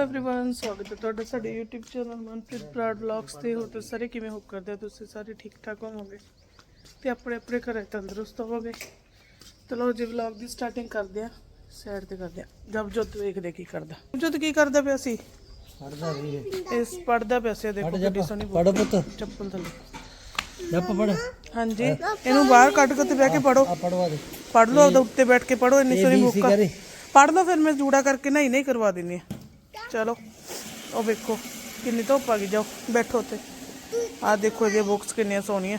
Everyone स्वागत है ਤੁਹਾਡਾ ਸਾਡੇ YouTube channel Manpreet Brar vlogs ਤੇ ਹੋ ਤੇ ਸਾਰੇ ਕਿਵੇਂ ਹੋਪ ਕਰਦੇ ਆ ਤੁਸੀਂ ਸਾਰੇ ਠੀਕ ਠਾਕ ਹੋਵੋਗੇ ਤੇ ਆਪਣੇ ਆਪਣੇ ਘਰੇ ਤੰਦਰੁਸਤ ਹੋਵੋਗੇ ਚਲੋ ਜੀ ਵਲੌਗ ਦੀ ਸਟਾਰਟਿੰਗ ਕਰਦੇ ਆ ਸਾਈਡ ਤੇ ਕਰਦੇ ਆ ਜਬ ਜੋਤ ਵੇਖਦੇ ਕੀ ਕਰਦਾ ਜੋਤ ਕੀ ਕਰਦਾ ਪਿਆ ਸੀ ਪੜਦਾ ਵੀ ਹੈ ਇਸ ਪੜਦਾ ਪਿਆ ਸੀ ਦੇਖੋ ਕਿੰਨੀ ਸੋਹਣੀ ਪੜ ਪੁੱਤ ਚੱਪਲ ਥੱਲੇ ਜੱਪ ਪੜ ਹਾਂਜੀ ਇਹਨੂੰ ਬਾਹਰ ਕੱਢ ਕੇ ਤੇ ਬਹਿ ਕੇ ਪੜੋ ਆ ਪੜਵਾ ਦੇ ਪੜ ਲਓ ਉਹਦੇ ਉੱਤੇ ਬੈਠ ਕੇ ਪੜੋ ਇੰਨੀ ਸੋਹਣੀ ABC ਬੁੱਕ ਕਰੇ ਪੜ ਲਓ ਫਿਰ ਮੈਂ ਜੂੜਾ ਕਰਕੇ ਨਹੀਂ ਨਹੀਂ ਕਰਵਾ ਦਿੰਨੀ ਆ ਚਲੋ ਉਹ ਵੇਖੋ ਕਿੰਨੀ ਧੁੱਪ ਆ ਗਈ ਜਾਓ ਬੈਠੋ ਉੱਤੇ ਆ ਦੇਖੋ ਇਹਦੀਆਂ ਬੁੱਕਸ ਕਿੰਨੀਆਂ ਸੋਹਣੀਆਂ।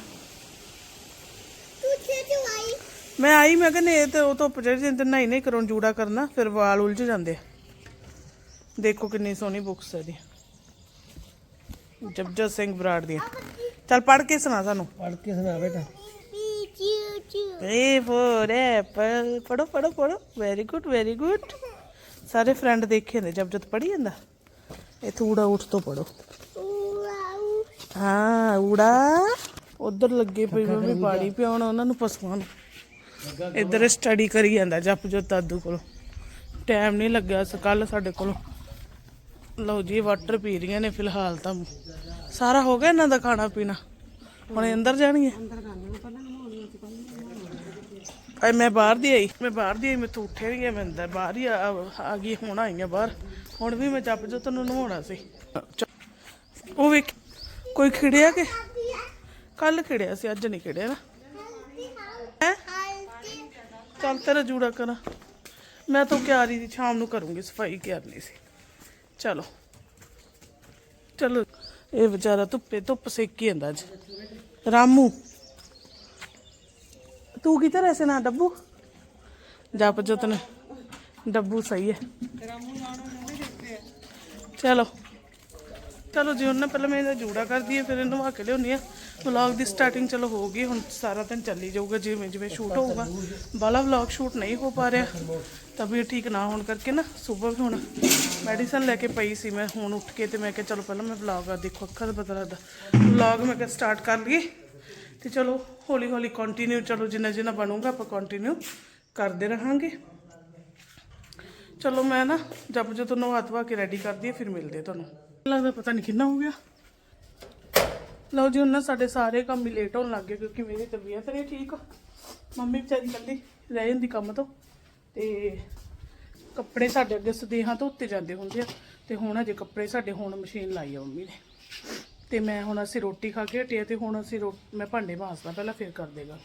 ਮੈਂ ਆਈ ਮੈਂ ਕਹਿੰਦੇ ਇਹ ਤੇ ਉਹ ਧੁੱਪ ਚੜ ਜਾਂਦੇ ਨਹੀਂ ਨਹੀਂ ਕਰੋ ਜੂੜਾ ਕਰਨਾ ਫਿਰ ਵਾਲ ਉਲਝ ਜਾਂਦੇ ਦੇਖੋ ਕਿੰਨੀ ਸੋਹਣੀ ਬੁੱਕਸ ਹੈ ਇਹਦੀ ਜਪਜਤ ਸਿੰਘ ਬਰਾੜ ਦੀਆਂ। ਚੱਲ ਪੜ ਕੇ ਸੁਣਾ ਸਾਨੂੰ। ਪੜ ਕੇ ਸੁਣਾ ਬੇਟਾ। A for apple ਪੜੋ ਪੜੋ ਪੜੋ ਵੈਰੀ ਗੁੱਡ ਵੈਰੀ ਗੁੱਡ ਸਾਰੇ ਫਰੈਂਡ ਦੇਖੇ ਨੇ ਜਬ ਜਦ ਪੜੀ ਜਾਂਦਾ? ਇਹ ਥੂੜਾ ਉੱਠ ਤੋਂ ਪੜੋ ਹਾਂ, ਊੜਾ ਉਧਰ ਲੱਗੇ ਪਈ ਮੰਮੀ ਪਾਣੀ ਪਿਆਉਣ, ਉਹਨਾਂ ਨੂੰ ਪਸ਼ੂਆਂ ਨੂੰ ਇੱਧਰ ਸਟੱਡੀ ਕਰੀ ਜਾਂਦਾ ਜਪ ਜੋ ਦਾਦੂ ਕੋਲ। ਟਾਈਮ ਨਹੀਂ ਲੱਗਿਆ ਸੀ ਕੱਲ ਸਾਡੇ ਕੋਲ। ਲਓ ਜੀ ਵਾਟਰ ਪੀ ਰਹੀਆਂ ਨੇ ਫਿਲਹਾਲ ਤਾਂ। ਸਾਰਾ ਹੋ ਗਿਆ ਇਹਨਾਂ ਦਾ ਖਾਣਾ ਪੀਣਾ? ਹੁਣ ਇਹ ਅੰਦਰ ਜਾਣਗੇ ਅਏ ਮੈਂ ਬਾਹਰ ਦੀ ਆਈ। ਮੈਂ ਬਾਹਰ ਦੀ ਆਈ, ਮੈਂ ਤੋਂ ਉੱਠਿਆ ਨਹੀਂ ਗਿਆ, ਮੈਂ ਅੰਦਰ ਬਾਹਰ ਹੀ ਆ ਆ ਗਈ, ਹੁਣ ਆਈ ਆ ਬਾਹਰ। ਹੁਣ ਵੀ ਮੈਂ ਚੱਪ ਜੋ ਤੈਨੂੰ ਨਹਾਉਣਾ ਸੀ। ਉਹ ਵੇਖ, ਕੋਈ ਖਿੜਿਆ ਕਿ? ਕੱਲ ਖਿੜਿਆ ਸੀ, ਅੱਜ ਨਹੀਂ ਖਿੜਿਆ ਨਾ। ਹੈ? ਚੱਲ ਤੇਰਾ ਜੂੜਾ ਕਰਾਂ। ਮੈਂ ਤਾਂ ਕਿਆਰੀ ਦੀ ਸ਼ਾਮ ਨੂੰ ਕਰੂੰਗੀ, ਸਫ਼ਾਈ ਕਰਨੀ ਸੀ। ਚਲੋ। ਚਲੋ, ਇਹ ਵਿਚਾਰਾ ਧੁੱਪੇ, ਧੁੱਪ ਸੇਕੀ ਜਾਂਦਾ ਅੱਜ। ਰਾਮੂ ਤੂੰ ਕਿੱਧਰ ਐਸੇ ਨਾ ਡੱਬੂ? ਜਪ ਜਤਨ ਡੱਬੂ ਸਹੀ ਹੈ। ਚਲੋ। ਚਲੋ ਜੀ, ਉਹਨੇ ਪਹਿਲਾਂ ਮੈਂ ਇਹਦਾ ਜੂੜਾ ਕਰਦੀ ਹੈ, ਫਿਰ ਇਹਨੂੰ ਨਵਾ ਕੇ ਲਿਆਉਣੀ ਆ ਵਲੌਗ ਦੀ ਸਟਾਰਟਿੰਗ ਚਲੋ ਹੋ ਗਈ, ਹੁਣ ਸਾਰਾ ਦਿਨ ਚੱਲੀ ਜਾਊਗਾ, ਜਿਵੇਂ ਜਿਵੇਂ ਸ਼ੂਟ ਹੋਊਗਾ। ਬਾਲਾ ਵਲੌਗ ਸ਼ੂਟ ਨਹੀਂ ਹੋ ਪਾ ਰਿਹਾ ਤਬੀਅਤ ਠੀਕ ਨਾ ਹੋਣ ਕਰਕੇ ਨਾ ਸਵੇਰ ਵੀ ਹੁਣ ਮੈਡੀਸਨ ਲੈ ਕੇ ਪਈ ਸੀ ਮੈਂ, ਹੁਣ ਉੱਠ ਕੇ ਤੇ ਮੈਂ ਕਿਹਾ, ਚਲੋ ਪਹਿਲਾਂ ਮੈਂ ਵਲੌਗ ਆ ਦੇਖੋ, ਅੱਖਾਂ ਦਾ ਪਤਾ ਲੱਗਦਾ। ਵਲੌਗ ਮੈਂ ਕਿਹਾ ਸਟਾਰਟ ਕਰ ਲਈਏ। ਤੇ ਚਲੋ, ਹੌਲੀ ਹੌਲੀ ਕੰਟੀਨਿਊ ਚਲੋ ਜਿੰਨਾ ਜਿੰਨਾ ਬਣੂਗਾ ਆਪਾਂ ਕੰਟੀਨਿਊ ਕਰਦੇ ਰਹਾਂਗੇ। ਚਲੋ ਮੈਂ ਨਾ ਜਦ ਜਦੋਂ ਨਵਾ ਧਵਾ ਕੇ ਰੈਡੀ ਕਰਦੀ ਹਾਂ, ਫਿਰ ਮਿਲਦੇ ਹਾਂ ਤੁਹਾਨੂੰ। ਲੱਗਦਾ ਪਤਾ ਨਹੀਂ ਕਿੰਨਾ ਹੋ ਗਿਆ। ਲਓ ਜੀ ਉਹਨਾਂ ਸਾਡੇ ਸਾਰੇ ਕੰਮ ਹੀ ਲੇਟ ਹੋਣ ਲੱਗ ਗਏ, ਕਿਉਂਕਿ ਮੇਰੀ ਤਬੀਅਤ ਨਹੀਂ ਠੀਕ। ਮੰਮੀ ਵਿਚਾਰੀ ਕੱਲੀ ਰਹਿ ਜਾਂਦੀ ਕੰਮ ਤੋਂ, ਤੇ ਕੱਪੜੇ ਸਾਡੇ ਅੱਗੇ ਸਦੇਹਾਂ ਤੋਂ ਉੱਤੇ ਜਾਂਦੇ ਹੁੰਦੇ ਆ, ਤੇ ਹੁਣ ਅਜੇ ਕੱਪੜੇ ਸਾਡੇ ਹੁਣ ਮਸ਼ੀਨ ਲਾਈ ਆ ਮੰਮੀ ਨੇ। ਤੇ ਮੈਂ ਹੁਣ ਅਸੀਂ ਰੋਟੀ ਖਾ ਕੇ ਹਟੇ ਆ ਤੇ ਹੁਣ ਅਸੀਂ ਰੋ- ਮੈਂ ਭਾਂਡੇ ਮਾਂਜਦਾ, ਪਹਿਲਾਂ ਫਿਰ ਕਰ ਦੇਗਾ।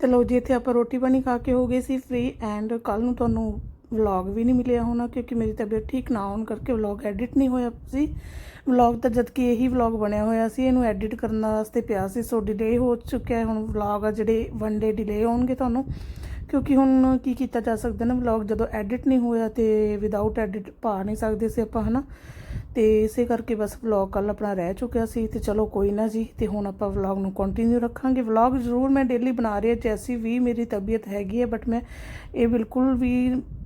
ਤੇ ਲਓ ਜੀ, ਇੱਥੇ ਆਪਾਂ ਰੋਟੀ ਪਾਣੀ ਖਾ ਕੇ ਹੋ ਗਏ ਸੀ ਫ੍ਰੀ ਐਂਡ ਕੱਲ ਨੂੰ ਤੁਹਾਨੂੰ ਵਲੌਗ ਵੀ ਨਹੀਂ ਮਿਲਿਆ ਹੋਣਾ ਕਿਉਂਕਿ ਮੇਰੀ ਤਬੀਅਤ ਠੀਕ ਨਾ ਹੋਣ ਕਰਕੇ ਵਲੌਗ ਐਡਿਟ ਨਹੀਂ ਹੋਇਆ ਸੀ। ਵਲੌਗ ਤਾਂ ਜਦ ਕਿ ਇਹੀ ਵਲੌਗ ਬਣਿਆ ਹੋਇਆ ਸੀ, ਇਹਨੂੰ ਐਡਿਟ ਕਰਨ ਵਾਸਤੇ ਪਿਆ ਸੀ ਸੋ ਡਿਲੇ ਹੋ ਚੁੱਕਿਆ ਹੁਣ ਵਲੌਗ ਆ ਜਿਹੜੇ ਵਨ ਡੇ ਡਿਲੇ ਹੋਣਗੇ ਤੁਹਾਨੂੰ, ਕਿਉਂਕਿ ਹੁਣ ਕੀ ਕੀਤਾ ਜਾ ਸਕਦਾ ਨਾ ਵਲੌਗ ਜਦੋਂ ਐਡਿਟ ਨਹੀਂ ਹੋਇਆ ਤੇ ਵਿਦਆਊਟ ਐਡਿਟ ਪਾ ਨਹੀਂ ਸਕਦੇ ਸੀ ਆਪਾਂ, ਹਨਾ? ਤੇ ਇਸੇ ਕਰਕੇ ਬਸ ਵਲੌਗ ਕੱਲ ਆਪਣਾ ਰਹਿ ਚੁੱਕਿਆ ਸੀ ਤੇ ਚਲੋ ਕੋਈ ਨਾ ਜੀ, ਤੇ ਹੁਣ ਆਪਾਂ ਵਲੌਗ ਨੂੰ ਕੰਟੀਨਿਊ ਰੱਖਾਂਗੇ। ਵਲੌਗ ਜ਼ਰੂਰ ਮੈਂ ਡੇਲੀ ਬਣਾ ਰਹੀ ਹਾਂ, ਜੈਸੀ ਵੀ ਮੇਰੀ ਤਬੀਅਤ ਹੈਗੀ ਹੈ ਬਟ ਮੈਂ ਇਹ ਬਿਲਕੁਲ ਵੀ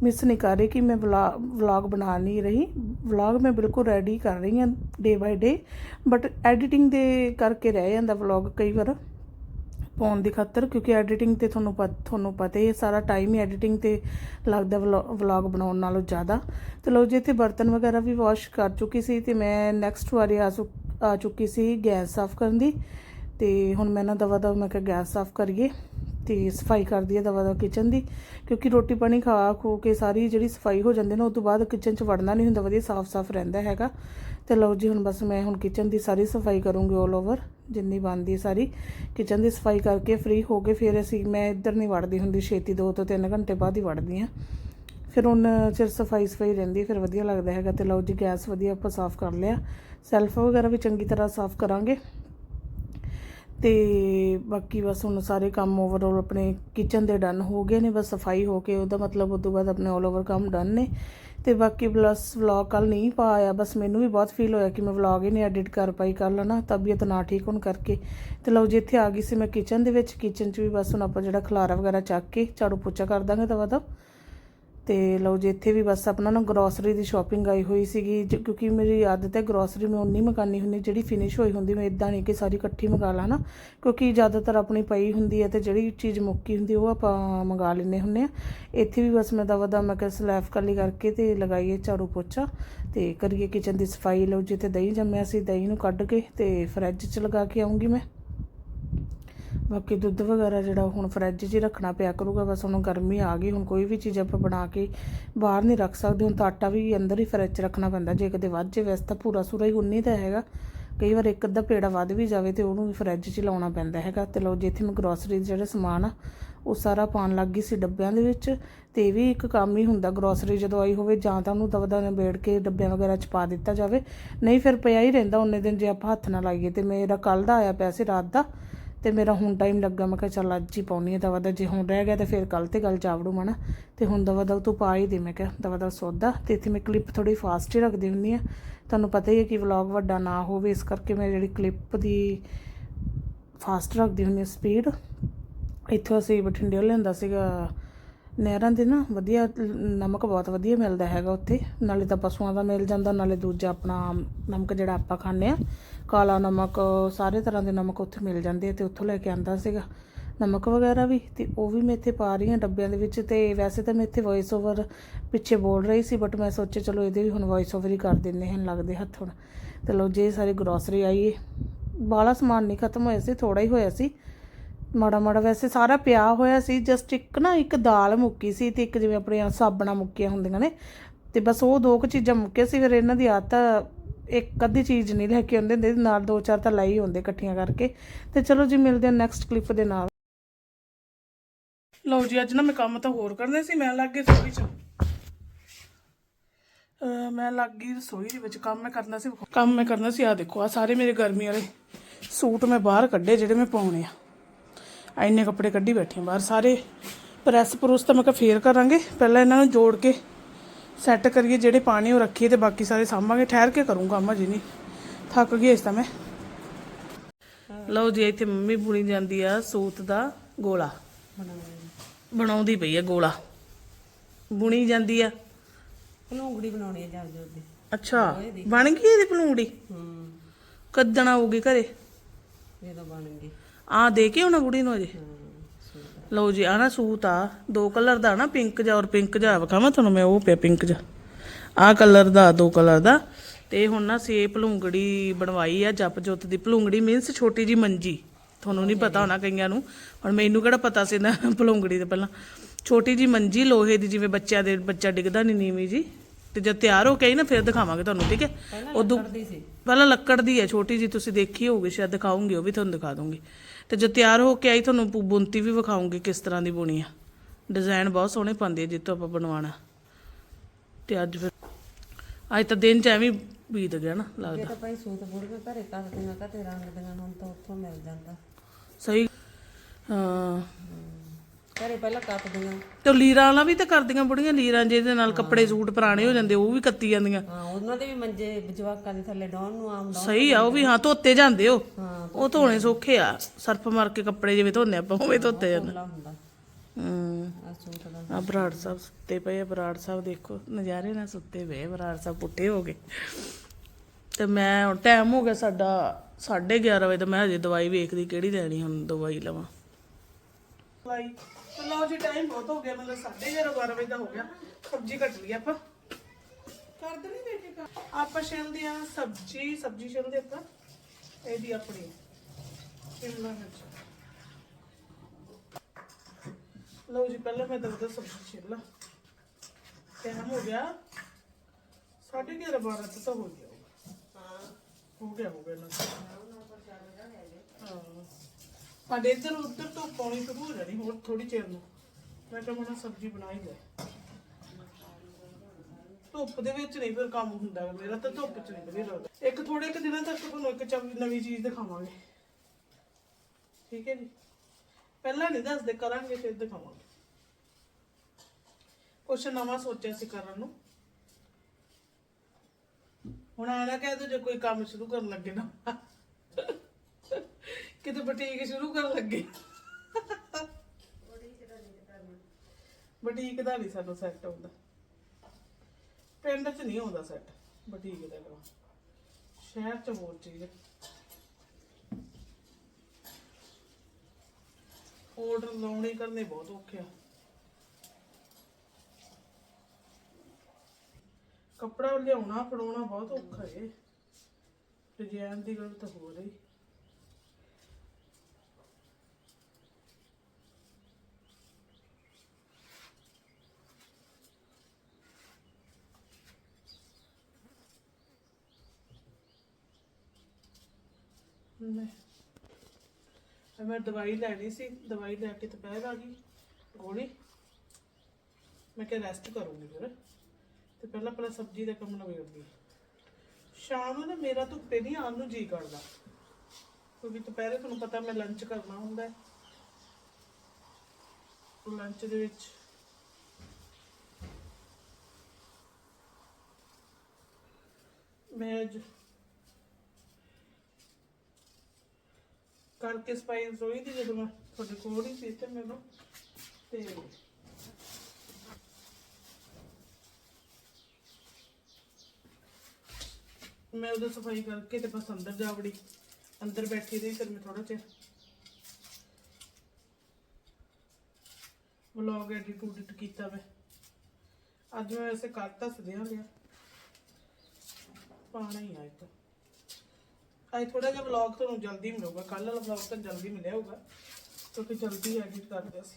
ਮਿਸ ਨਹੀਂ ਕਰ ਰਹੀ ਕਿ ਮੈਂ ਵਲੌਗ ਬਣਾ ਨਹੀਂ ਰਹੀ। ਵਲੌਗ ਮੈਂ ਬਿਲਕੁਲ ਰੈਡੀ ਕਰ ਰਹੀ ਹਾਂ ਡੇ ਬਾਈ ਡੇ ਬਟ ਐਡੀਟਿੰਗ ਦੇ ਕਰਕੇ ਰਹਿ ਜਾਂਦਾ ਵਲੌਗ ਕਈ ਵਾਰ। ਪਾਉਣ ਦੀ ਖਾਤਰ, ਕਿਉਂਕਿ ਐਡੀਟਿੰਗ ਤੇ ਤੁਹਾਨੂੰ ਪਤ, ਤੁਹਾਨੂੰ ਪਤਾ ਹੀ ਹੈ, ਸਾਰਾ ਟਾਈਮ ਹੀ ਐਡੀਟਿੰਗ ਤੇ ਲੱਗਦਾ ਵਲੌਗ ਬਣਾਉਣ ਨਾਲੋਂ ਜ਼ਿਆਦਾ। ਤੇ ਲਓ ਜੀ, ਇੱਥੇ ਬਰਤਨ ਵਗੈਰਾ ਵੀ ਵਾਸ਼ ਕਰ ਚੁੱਕੀ ਸੀ ਤੇ ਮੈਂ ਨੈਕਸਟ ਵਾਰੀ ਆ ਚੁੱਕ- ਆ ਚੁੱਕੀ ਸੀ ਗੈਸ ਸਾਫ਼ ਕਰਨ ਦੀ। ਤੇ ਹੁਣ ਮੈਂ ਨਾ ਦਵਾ ਦਵਾ ਮੈਂ ਕਿਹਾ ਗੈਸ ਸਾਫ਼ ਕਰੀਏ ਤੇ ਸਫ਼ਾਈ ਕਰਦੀ ਹੈ ਦਵਾ ਦਵਾ ਕਿਚਨ ਦੀ, ਕਿਉਂਕਿ ਰੋਟੀ ਪਾਣੀ ਖਾ ਖੋ ਕੇ ਸਾਰੀ ਜਿਹੜੀ ਸਫ਼ਾਈ ਹੋ ਜਾਂਦੀ ਨਾ ਉਸ ਤੋਂ ਬਾਅਦ ਕਿਚਨ 'ਚ ਵੜਨਾ ਨਹੀਂ ਹੁੰਦਾ, ਵਧੀਆ ਸਾਫ਼-ਸਾਫ਼ ਰਹਿੰਦਾ ਹੈਗਾ। ਤੇ ਲਓ ਜੀ, ਹੁਣ ਬਸ ਮੈਂ ਹੁਣ ਕਿਚਨ ਦੀ ਸਾਰੀ ਸਫ਼ਾਈ ਕਰੂੰਗੀ 올 ਓਵਰ ਜਿੰਨੀ ਬਣਦੀ ਸਾਰੀ। ਕਿਚਨ ਦੀ ਸਫ਼ਾਈ ਕਰਕੇ ਫ੍ਰੀ ਹੋ ਕੇ ਫਿਰ ਅਸੀਂ, ਮੈਂ ਇੱਧਰ ਨਹੀਂ ਵੜਦੀ ਹੁੰਦੀ, ਛੇਤੀ 2 ਤੋਂ 3 ਘੰਟੇ ਬਾਅਦ ਹੀ ਵੜਦੀ ਆ ਫਿਰ ਹੁਣ ਚਿਰ ਸਫ਼ਾਈ ਸਫ਼ਾਈ ਰਹਿੰਦੀ ਫਿਰ ਵਧੀਆ ਲੱਗਦਾ ਹੈਗਾ। ਤੇ ਲਓ ਜੀ, ਗੈਸ ਵਧੀਆ ਆਪਾਂ ਸਾਫ਼ ਕਰ ਲਿਆ। ਸੈਲਫ ਵਗੈਰਾ ਵੀ ਚੰਗੀ ਤਰ੍ਹਾਂ ਸਾਫ਼ ਕਰਾਂਗੇ। ਤੇ ਬਾਕੀ ਬਸ ਹੁਣ ਸਾਰੇ ਕੰਮ ਓਵਰਆਲ ਆਪਣੇ ਕਿਚਨ ਦੇ ਡਨ ਹੋ ਗਏ ਨੇ, ਬਸ ਸਫ਼ਾਈ ਹੋ ਕੇ ਉਹਦਾ ਮਤਲਬ ਉਸ ਤੋਂ ਬਾਅਦ ਆਪਣੇ ਆਲ ਓਵਰ ਕੰਮ ਡਨ ਨੇ। ਤੇ ਬਾਕੀ ਪਲੱਸ ਵਲੌਗ ਕੱਲ ਨਹੀਂ ਪਾਇਆ, ਬਸ ਮੈਨੂੰ ਵੀ ਬਹੁਤ ਫੀਲ ਹੋਇਆ ਕਿ ਮੈਂ ਵਲੌਗ ਹੀ ਨਹੀਂ ਐਡਿਟ ਕਰ ਪਾਈ ਕੱਲ ਨਾ, ਤਬੀਅਤ ਨਾ ਠੀਕ ਹੋਣ ਕਰਕੇ। ਤੇ ਲਓ ਜੀ ਇੱਥੇ ਆ ਗਈ ਸੀ ਮੈਂ ਕਿਚਨ ਦੇ ਵਿੱਚ ਕਿਚਨ 'ਚ ਵੀ ਬਸ ਹੁਣ ਆਪਾਂ ਜਿਹੜਾ ਖਲਾਰਾ ਵਗੈਰਾ ਚੱਕ ਕੇ ਝਾੜੂ ਪੋਚਾ ਕਰ ਦਾਂਗੇ ਤਾਂ ਦਾ ਤੇ ਲਓ ਜੀ, ਇੱਥੇ ਵੀ ਬਸ ਆਪਣਾ ਨਾ ਗਰੋਸਰੀ ਦੀ ਸ਼ਾਪਿੰਗ ਆਈ ਹੋਈ ਸੀਗੀ, ਜ- ਕਿਉਂਕਿ ਮੇਰੀ ਆਦਤ ਹੈ ਗਰੋਸਰੀ ਮੈਂ ਉਨੀ ਮੰਗਾਨੀ ਹੁੰਦੀ, ਜਿਹੜੀ ਫਿਨਿਸ਼ ਹੋਈ ਹੁੰਦੀ ਮੈਂ ਇਦਾਂ ਨਹੀਂ ਕਿ ਸਾਰੀ ਇਕੱਠੀ ਮੰਗਾ ਲਾਂ ਨਾ, ਕਿਉਂਕਿ ਜ਼ਿਆਦਾਤਰ ਆਪਣੀ ਪਈ ਹੁੰਦੀ ਹੈ ਤੇ ਜਿਹੜੀ ਚੀਜ਼ ਮੁੱਕੀ ਹੁੰਦੀ ਉਹ ਆਪਾਂ ਮੰਗਾ ਲੈਂਦੇ ਹੁੰਦੇ ਆ ਇੱਥੇ ਵੀ ਬਸ ਮੈਂ ਦਵਾ ਦਾ ਮੈਂ ਕਿਹਾ ਸਲੈਫ ਕੱਲੀ ਕਰਕੇ ਤੇ ਲਗਾਈਏ ਝਾੜੂ ਪੋਚਾ ਤੇ ਕਰੀਏ ਕਿਚਨ ਦੀ ਸਫ਼ਾਈ। ਲਓ ਜਿੱਥੇ ਦਹੀਂ ਜੰਮਿਆ ਸੀ, ਦਹੀਂ ਨੂੰ ਕੱਢ ਕੇ ਤੇ ਫਰਿੱਜ 'ਚ ਲਗਾ ਕੇ ਆਉਂਗੀ ਮੈਂ। ਬਾਕੀ ਦੁੱਧ ਵਗੈਰਾ ਜਿਹੜਾ ਹੁਣ ਫਰਿੱਜ 'ਚ ਹੀ ਰੱਖਣਾ ਪਿਆ ਕਰੂਗਾ, ਬਸ ਹੁਣ ਗਰਮੀ ਆ ਗਈ, ਹੁਣ ਕੋਈ ਵੀ ਚੀਜ਼ ਆਪਾਂ ਬਣਾ ਕੇ ਬਾਹਰ ਨਹੀਂ ਰੱਖ ਸਕਦੇ, ਹੁਣ ਤਾਂ ਆਟਾ ਵੀ ਅੰਦਰ ਹੀ ਫਰਿੱਜ 'ਚ ਰੱਖਣਾ ਪੈਂਦਾ, ਜੇ ਕਦੇ ਵੱਧ ਜੇ ਵੈਸੇ ਤਾਂ ਪੂਰਾ ਸੂਰਾ ਹੀ ਉਨੀ ਤਾਂ ਹੈਗਾ। ਕਈ ਵਾਰ ਇੱਕ ਅੱਧਾ ਪੇੜਾ ਵੱਧ ਵੀ ਜਾਵੇ ਤੇ ਉਹਨੂੰ ਵੀ ਫਰਿੱਜ 'ਚ ਲਾਉਣਾ ਪੈਂਦਾ ਹੈਗਾ, ਤੇ ਲਓ ਜਿੱਥੇ ਮੈਂ ਗਰੋਸਰੀ ਦਾ ਜਿਹੜਾ ਸਮਾਨ ਆ, ਉਹ ਸਾਰਾ ਪਾਉਣ ਲੱਗ ਗਈ ਸੀ ਡੱਬਿਆਂ ਦੇ ਵਿੱਚ, ਤੇ ਇਹ ਵੀ ਇੱਕ ਕੰਮ ਹੀ ਹੁੰਦਾ ਗਰੋਸਰੀ ਜਦੋਂ ਆਈ ਹੋਵੇ ਜਾਂ ਤਾਂ ਉਹਨੂੰ ਦਵਦਾ ਨਿਬੇੜ ਕੇ ਡੱਬਿਆਂ ਵਗੈਰਾ 'ਚ ਪਾ ਦਿੱਤਾ ਜਾਵੇ, ਨਹੀਂ ਫਿਰ ਪਿਆ ਹੀ ਰਹਿੰਦਾ, ਉਹਨੇ ਦਿਨ ਜੇ ਆਪਾਂ ਹੱਥ ਨਾਲ ਲਾਈਏ, ਤੇ ਮੇਰਾ ਕੱਲ ਦਾ ਆਇਆ ਪਿਆ ਸੀ, ਰਾਤ ਦਾ ਤੇ ਮੇਰਾ ਹੁਣ ਟਾਈਮ ਲੱਗਾ, ਮੈਂ ਕਿਹਾ ਚੱਲ ਅੱਜ ਹੀ ਪਾਉਣੀ ਹੈ ਦਵਾ ਦਾ, ਜੇ ਹੁਣ ਰਹਿ ਗਿਆ ਤੇ ਫਿਰ ਕੱਲ ਤੇ ਗੱਲ ਚਾਵੜੂ ਮਣਾ। ਤੇ ਹੁਣ ਦਵਾ ਦਾ ਤੂੰ ਪਾ ਹੀ ਦੇ, ਮੈਂ ਕਿਹਾ ਦਵਾ ਦਾ ਸੌਦਾ। ਤੇ ਇੱਥੇ ਮੈਂ ਕਲਿੱਪ ਥੋੜੀ ਫਾਸਟ ਹੀ ਰੱਖਦੀ ਹੁੰਦੀ ਆ ਤੁਹਾਨੂੰ ਪਤਾ ਹੀ ਹੈ ਕਿ ਵਲੌਗ ਵੱਡਾ ਨਾ ਹੋਵੇ, ਇਸ ਕਰਕੇ ਮੈਂ ਜਿਹੜੀ ਕਲਿੱਪ ਦੀ ਫਾਸਟ ਰੱਖਦੀ ਹੁੰਦੀ ਸਪੀਡ ਇੱਥੋਂ ਅਸੀਂ ਬਠਿੰਡੇ ਲਿਆਂਦਾ ਸੀਗਾ, ਨਹਿਰਾਂ ਦੇ ਨਾ, ਵਧੀਆ ਨਮਕ ਬਹੁਤ ਵਧੀਆ ਮਿਲਦਾ ਹੈਗਾ ਉੱਥੇ। ਨਾਲੇ ਤਾਂ ਪਸ਼ੂਆਂ ਦਾ ਮਿਲ ਜਾਂਦਾ, ਨਾਲੇ ਦੂਜਾ ਆਪਣਾ ਨਮਕ ਜਿਹੜਾ ਆਪਾਂ ਖਾਂਦੇ ਆ ਕਾਲਾ ਨਮਕ ਸਾਰੇ ਤਰ੍ਹਾਂ ਦੇ ਨਮਕ ਉੱਥੇ ਮਿਲ ਜਾਂਦੇ ਆ ਤੇ ਉੱਥੋਂ ਲੈ ਕੇ ਆਂਦਾ ਸੀਗਾ। ਨਮਕ ਵਗੈਰਾ ਵੀ ਤੇ ਉਹ ਵੀ ਮੈਂ ਇੱਥੇ ਪਾ ਰਹੀ ਹਾਂ ਡੱਬਿਆਂ ਦੇ ਵਿੱਚ ਤੇ ਵੈਸੇ ਤਾਂ ਮੈਂ ਇੱਥੇ ਵੌਇਸ ਓਵਰ ਪਿੱਛੇ ਬੋਲ ਰਹੀ ਸੀ ਬਟ ਮੈਂ ਸੋਚਿਆ ਚਲੋ ਇਹਦੇ ਵੀ ਹੁਣ ਵੌਇਸ ਓਵਰ ਹੀ ਕਰ ਦਿੰਦੇ ਹਨ ਲੱਗਦੇ ਹੱਥ ਹੁਣ। ਤੇ ਲੋ ਜੇ ਸਾਰੀ ਗਰੋਸਰੀ ਆਈ ਏ ਬਾਲਾ ਸਮਾਨ ਨਹੀਂ ਖਤਮ ਹੋਇਆ ਸੀ ਥੋੜਾ ਹੀ ਹੋਇਆ ਸੀ। ਮਾੜਾ ਮਾੜਾ ਵੈਸੇ ਸਾਰਾ ਪਿਆ ਹੋਇਆ ਸੀ ਜਸਟ ਇੱਕ ਨਾ ਇੱਕ ਦਾਲ ਮੁੱਕੀ ਸੀ ਤੇ ਇੱਕ ਜਿਵੇਂ ਆਪਣੀਆਂ ਸਾਬਣਾ ਮੁੱਕੀਆਂ ਹੁੰਦੀਆਂ ਨੇ। ਤੇ ਬਸ ਉਹ ਦੋ ਕੁ ਚੀਜ਼ਾਂ ਮੁੱਕੀਆਂ ਸੀ ਫਿਰ ਇਹਨਾਂ ਦੀ ਆਦਤ ਆ, ਇੱਕ ਅੱਧੀ ਚੀਜ਼ ਨਹੀਂ ਲੈ ਕੇ ਆਉਂਦੇ ਹੁੰਦੇ ਨਾਲ ਦੋ ਚਾਰ ਤਾਂ ਲਈ ਹੁੰਦੇ ਇਕੱਠੀਆਂ ਕਰਕੇ। ਤੇ ਚਲੋ ਜੀ, ਮਿਲਦੇ ਆ ਨੈਕਸਟ ਕਲਿੱਪ ਦੇ ਨਾਲ। ਲਓ ਜੀ, ਅੱਜ ਨਾ ਮੈਂ ਕੰਮ ਤਾਂ ਹੋਰ ਕਰਨੇ ਸੀ, ਮੈਂ ਲੱਗ ਗਈ ਰਸੋਈ 'ਚ। ਮੈਂ ਲੱਗ ਗਈ ਰਸੋਈ ਦੇ ਵਿੱਚ, ਕੰਮ ਮੈਂ ਕਰਨਾ ਸੀ, ਕੰਮ ਮੈਂ ਕਰਨਾ ਸੀ ਆ ਦੇਖੋ ਆ ਸਾਰੇ ਮੇਰੇ ਗਰਮੀ ਵਾਲੇ ਸੂਟ ਮੈਂ ਬਾਹਰ ਕੱਢੇ, ਜਿਹੜੇ ਮੈਂ ਪਾਉਣੇ ਆ। ਇੰਨੇ ਕੱਪੜੇ ਕੱਢੀ ਬੈਠੀ ਹਾਂ ਬਾਹਰ, ਸਾਰੇ ਪ੍ਰੈਸ ਪ੍ਰੂਸ ਤਾਂ ਮੈਂ ਕਿਹਾ ਫੇਰ ਕਰਾਂਗੇ, ਪਹਿਲਾਂ ਇਹਨਾਂ ਨੂੰ ਜੋੜ ਕੇ ਸੈੱਟ ਕਰੀਏ ਜਿਹੜੇ ਪਾਣੇ ਉਹ ਰੱਖੀਏ ਤੇ ਬਾਕੀ ਸਾਰੇ ਸਾਂਭਾਂਗੇ। ਠਹਿਰ ਕੇ ਕਰੂੰਗਾ ਅੰਮਾ ਜੀ ਨਹੀਂ ਥੱਕ ਗਈ ਇਸ ਤਾਂ ਮੈਂ। ਲਓ ਜੀ ਇੱਥੇ ਮੰਮੀ ਬੁਣੀ ਜਾਂਦੀ ਆ ਸੂਤ ਦਾ ਗੋਲਾ। ਬਣਾਉਂਦੀ ਪਈ ਆ ਗੋਲਾ। ਬੁਣੀ ਜਾਂਦੀ ਆ। ਭਲੂੰਗੜੀ ਬਣਾਉਣੀ ਹੈ ਜਦ ਜੋਦ ਦੀ। ਅੱਛਾ ਬਣ ਗਈ ਇਹਦੀ ਪਲੂੰਗੜੀ ਹੂੰ। ਕਦੋਂ ਆਊਗੀ ਘਰੇ। ਜਦੋਂ ਬਣ ਗਈ। ਆ ਦੇ ਕੇ ਹੁਣ ਬੁੜੀ ਨੂੰ ਅਜੇ? ਲਓ ਜੀ ਆ ਨਾ ਸੂਟ ਆ। ਦੋ ਕਲਰ ਦਾ ਨਾ ਪਿੰਕ ਜਿਹਾ ਔਰ ਪਿੰਕ ਜਿਹਾ ਵਿਖਾਵਾਂ ਤੁਹਾਨੂੰ ਮੈਂ ਉਹ ਪਿਆ ਪਿੰਕ ਜਿਹਾ। ਆ ਕਲਰ ਦਾ ਦੋ ਕਲਰ ਦਾ। ਤੇ ਹੁਣ ਨਾ ਸੇ ਭਲੂੰਗੜੀ ਬਣਵਾਈ ਆ ਜਪ ਜੋਤ ਦੀ। ਭਲੂੰਗੜੀ ਮੀਨਸ ਛੋਟੀ ਜੀ ਮੰਜੀ। ਤੁਹਾਨੂੰ ਨਹੀਂ ਪਤਾ ਹੋਣਾ ਕਈਆਂ ਨੂੰ ਹੁਣ ਮੈਨੂੰ ਕਿਹੜਾ ਪਤਾ ਸੀ ਨਾ ਭਲੂੰਗੜੀ ਦੇ ਪਹਿਲਾਂ। ਛੋਟੀ ਜੀ ਮੰਜੀ ਲੋਹੇ ਦੀ ਜਿਵੇਂ ਬੱਚਿਆਂ ਦੇ ਬੱਚਾ ਡਿੱਗਦਾ ਨਹੀਂ ਨੀਵੀਂ ਜੀ ਤੇ ਜਦ ਤਿਆਰ ਹੋ ਕੇ ਆਈ ਨਾ ਫਿਰ ਦਿਖਾਵਾਂਗੇ ਤੁਹਾਨੂੰ ਠੀਕ ਹੈ? ਉਦੋਂ ਪਹਿਲਾਂ ਲੱਕੜ ਦੀ ਹੈ ਛੋਟੀ ਜੀ ਤੁਸੀਂ ਦੇਖੀ ਹੋਊਗੀ ਸ਼ਾਇਦ ਦਿਖਾਉਂਗੀ ਉਹ ਵੀ ਤੁਹਾਨੂੰ ਦਿਖਾ ਦੂੰਗੀ। ਤੇ ਜਦ ਤਿਆਰ ਹੋ ਕੇ ਆਈ ਤੁਹਾਨੂੰ ਬੁ- ਬੁਣਤੀ ਵੀ ਵਿਖਾਉਂਗੀ ਕਿਸ ਤਰ੍ਹਾਂ ਦੀ ਬੁਣੀ ਆ। ਡਿਜ਼ਾਈਨ ਬਹੁਤ ਸੋਹਣੇ ਪਾਉਂਦੀ ਹੈ ਜਿੱਤੋਂ ਆਪਾਂ ਬਣਵਾਣਾ ਤੇ ਅੱਜ ਫਿਰ ਅੱਜ ਤਾਂ ਦਿਨ ਚ ਐਵੇਂ ਹੀ ਬੀਤ ਗਿਆ ਨਾ ਜੇ ਲੱਗਦਾ। ਤਾਂ ਭਾਈ ਸੂਟ ਬੁੜੀਆਂ ਘਰੇ ਕੱਟਦੀਆਂ ਕਦੇ ਰੰਗ ਦੀਆਂ ਹੁਣ ਤਾਂ ਉੱਥੋਂ ਮਿਲ ਜਾਂਦਾ। ਸਹੀ। ਹਾਂ। ਘਰੇ ਪਹਿਲਾਂ ਕੱਟਦੀਆਂ। ਤੇ ਲੀਰਾਂ ਵਾਲਾ ਵੀ ਤਾਂ ਕਰਦੀਆਂ ਬੁੜੀਆਂ ਲੀਰਾਂ ਜਿਹਦੇ ਨਾਲ ਕੱਪੜੇ ਸੂਟ ਪੁਰਾਣੇ ਹੋ ਜਾਂਦੇ ਉਹ ਵੀ ਕੱਤੀ ਜਾਂਦੀਆਂ। ਹਾਂ ਉਹਨਾਂ ਦੇ ਵੀ ਮੰਜੇ ਜਵਾਕਾਂ ਦੇ ਥੱਲੇ ਡਾਉਣ ਨੂੰ ਆਮ ਡਾਉਣ ਸਹੀ ਆ ਉਹ ਵੀ ਹਾਂ ਧੋਤੇ ਜਾਂਦੇ ਉਹ। ਹਾਂ ਉਹ ਧੋਣੇ ਸੌਖੇ ਆ ਸਰਫ ਮਾਰ ਕੇ ਕੱਪੜੇ ਜਿਵੇਂ ਧੋਨੇ ਆਪਾਂ ਉਵੇਂ ਧੋਤੇ ਜਾਂਦੇ। ਖੁੱਲਾ ਹੁੰਦਾ। ਹੂੰ। ਆ ਸੂਟ ਦਾ। ਆ ਬਰਾੜ ਸਾਹਿਬ ਸੁੱਤੇ ਪਏ ਆ ਬਰਾੜ ਸਾਹਿਬ ਦੇਖੋ ਨਜ਼ਾਰੇ ਨਾਲ ਸੁੱਤੇ ਪਏ ਆ, ਬਰਾੜ ਸਾਹਿਬ ਪੁੱਠੇ ਹੋ ਗਏ। ਤੇ ਮੈਂ ਹੁਣ ਟਾਈਮ ਹੋ ਗਿਆ ਸਾਡਾ 11:30 ਵਜੇ ਤਾਂ ਮੈਂ ਹਜੇ ਦਵਾਈ ਵੇਖਦੀ ਕਿਹੜੀ ਲੈਣੀ ਹੁਣ ਦਵਾਈ ਲਵਾਂ। ਦਵਾਈ। ਲਓ ਜੀ ਟਾਈਮ ਬਹੁਤ ਹੋ ਗਿਆ ਮਤਲਬ 11:30 12 ਵਜੇ ਦਾ ਹੋ ਗਿਆ। ਸਬਜ਼ੀ ਕੱਟ ਲਈ ਆਪਾਂ। ਕਰ ਦੇਣੀ ਬੇਟੇ ਕਾ ਆਪਾਂ ਛਿਲਦੇ ਆ ਸਬਜ਼ੀ ਸਬਜ਼ੀ ਛਿਲਦੇ ਆਪਾਂ। ਇਹਦੀ ਆਪਣੀ ਸ਼ਿਮਲਾ ਮਿਰਚ ਲਓ ਜੀ ਪਹਿਲਾਂ ਮੈਂ ਦਰਦ ਸਬਜ਼ੀ ਛਿੱਲਾਂ ਟਾਈਮ ਹੋ ਗਿਆ। ਸਾਢੇ ਗਿਆਰਾਂ ਬਾਰਾਂ ਤੱਕ ਤਾਂ ਹੋ ਗਿਆ ਹੋਊਗਾ। ਹੋ। ਗਿਆ ਹੋ ਗਿਆ ਨਾ। ਹਾਂ। ਸਾਡੇ ਇੱਧਰ ਉੱਧਰ ਤੋਂ ਪਾਣੀ ਸ਼ੁਰੂ ਹੋ ਜਾਣੀ ਹੋਰ ਥੋੜੀ ਚਿਰ ਨੂੰ। ਮੈਂ ਕਿਹਾ ਮਣਾ ਸਬਜ਼ੀ ਬਣਾ ਲੈ ਧੁੱਪ ਦੇ ਵਿੱਚ ਨਹੀਂ ਫਿਰ ਕੰਮ ਹੁੰਦਾ ਮੇਰਾ ਤਾਂ ਧੁੱਪ ਚ ਨਹੀਂ ਵਧੀਆ ਲੱਗਦਾ। ਇੱਕ ਥੋੜੇ ਕੁ ਦਿਨਾਂ ਤੱਕ ਤੁਹਾਨੂੰ ਇੱਕ ਚਵ- ਨਵੀਂ ਚੀਜ਼ ਦਿਖਾਵਾਂਗੇ। ਠੀਕ ਹੈ ਜੀ? ਪਹਿਲਾਂ ਨਹੀਂ ਦੱਸਦੇ, ਕਰਾਂਗੇ ਫਿਰ ਦਿਖਾਵਾਂਗੇ। ਕੁਛ ਨਵਾਂ ਸੋਚਿਆ ਸੀ ਕਰਨ ਨੂੰ। ਹੁਣ ਆ ਕਹਿ ਦੋ ਜੇ ਕੋਈ ਕੰਮ ਸ਼ੁਰੂ ਕਰਨ ਲੱਗੇ ਨਾ। ਕਿਤੇ ਬੁਟੀਕ ਸ਼ੁਰੂ ਕਰਨ ਲੱਗੇ। ਬੁਟੀਕ ਦਾ ਨਹੀਂ ਸਾਨੂੰ ਸੈੱਟ ਆਉਂਦਾ। ਪਿੰਡ 'ਚ ਨਹੀਂ ਆਉਂਦਾ ਸੈੱਟ ਬੁਟੀਕ ਦਾ ਲਵਾ ਸ਼ਹਿਰ 'ਚ ਹੋਰ ਚੀਜ਼। ਆਰਡਰ ਲਾਉਣੇ ਕਰਨੇ ਬਹੁਤ ਔਖੇ ਆ। ਕੱਪੜਾ ਲਿਆਉਣਾ, ਫੜਾਉਣਾ ਬਹੁਤ ਔਖਾ ਏ। ਡਿਜ਼ਾਈਨ ਦੀ ਗੱਲ ਤਾਂ ਹੋ ਰਹੀ ਮੈਂ ਤੇ ਮੈਂ ਦਵਾਈ ਲੈਣੀ ਸੀ, ਦਵਾਈ ਲੈ ਕੇ ਦੁਪਹਿਰ ਆ ਗਈ ਗੋਲੀ। ਮੈਂ ਕਿਹਾ ਰੈਸਟ ਕਰੂੰਗੀ ਫਿਰ। ਤੇ ਪਹਿਲਾਂ ਪਹਿਲਾਂ ਸਬਜ਼ੀ ਦਾ ਕੰਮ ਨਵੇੜਦੀ ਸ਼ਾਮ ਨੂੰ ਨਾ ਮੇਰਾ ਧੁੱਪੇ ਨਹੀਂ ਆਉਣ ਨੂੰ ਜੀ ਕਰਦਾ। ਕਿਉਂਕਿ ਦੁਪਹਿਰੇ ਤੁਹਾਨੂੰ ਪਤਾ ਮੈਂ ਲੰਚ ਕਰਨਾ ਹੁੰਦਾ ਹੈ। ਲੰਚ ਦੇ ਵਿੱਚ ਮੈਂ ਅੱਜ ਕਰਕੇ ਸਫ਼ਾਈ ਰਸੋਈ ਦੀ ਜਦੋਂ ਮੈਂ ਤੁਹਾਡੇ ਕੋਲ ਹੀ ਸੀ ਤੇ ਮੈਨੂੰ, ਤੇ ਮੈਂ ਉਦੋਂ ਸਫ਼ਾਈ ਕਰਕੇ ਤੇ ਬਸ ਅੰਦਰ ਜਾ ਵੜੀ, ਅੰਦਰ ਬੈਠੀ ਰਹੀ ਫਿਰ ਮੈਂ ਥੋੜਾ ਚਿਰ ਵਲੌਗ ਐਡਿਟ ਉਡਿਟ ਕੀਤਾ ਮੈਂ ਅੱਜ ਮੈਂ ਵੈਸੇ ਕਰਤਾ ਸਦਿਆਂ ਲਿਆ ਪਾਣਾ ਹੀ ਆ ਇੱਕ ਅੱਜ ਥੋੜਾ ਜਿਹਾ ਵਲੌਗ ਤੁਹਾਨੂੰ ਜਲਦੀ ਮਿਲੂਗਾ। ਕੱਲ ਵਾਲਾ ਵਲੌਗ ਤਾਂ ਜਲਦੀ ਮਿਲਿਆ ਹੋਊਗਾ, ਕਿਉਂਕਿ ਜਲਦੀ ਐਡਿਟ ਕਰਦੇ ਸੀ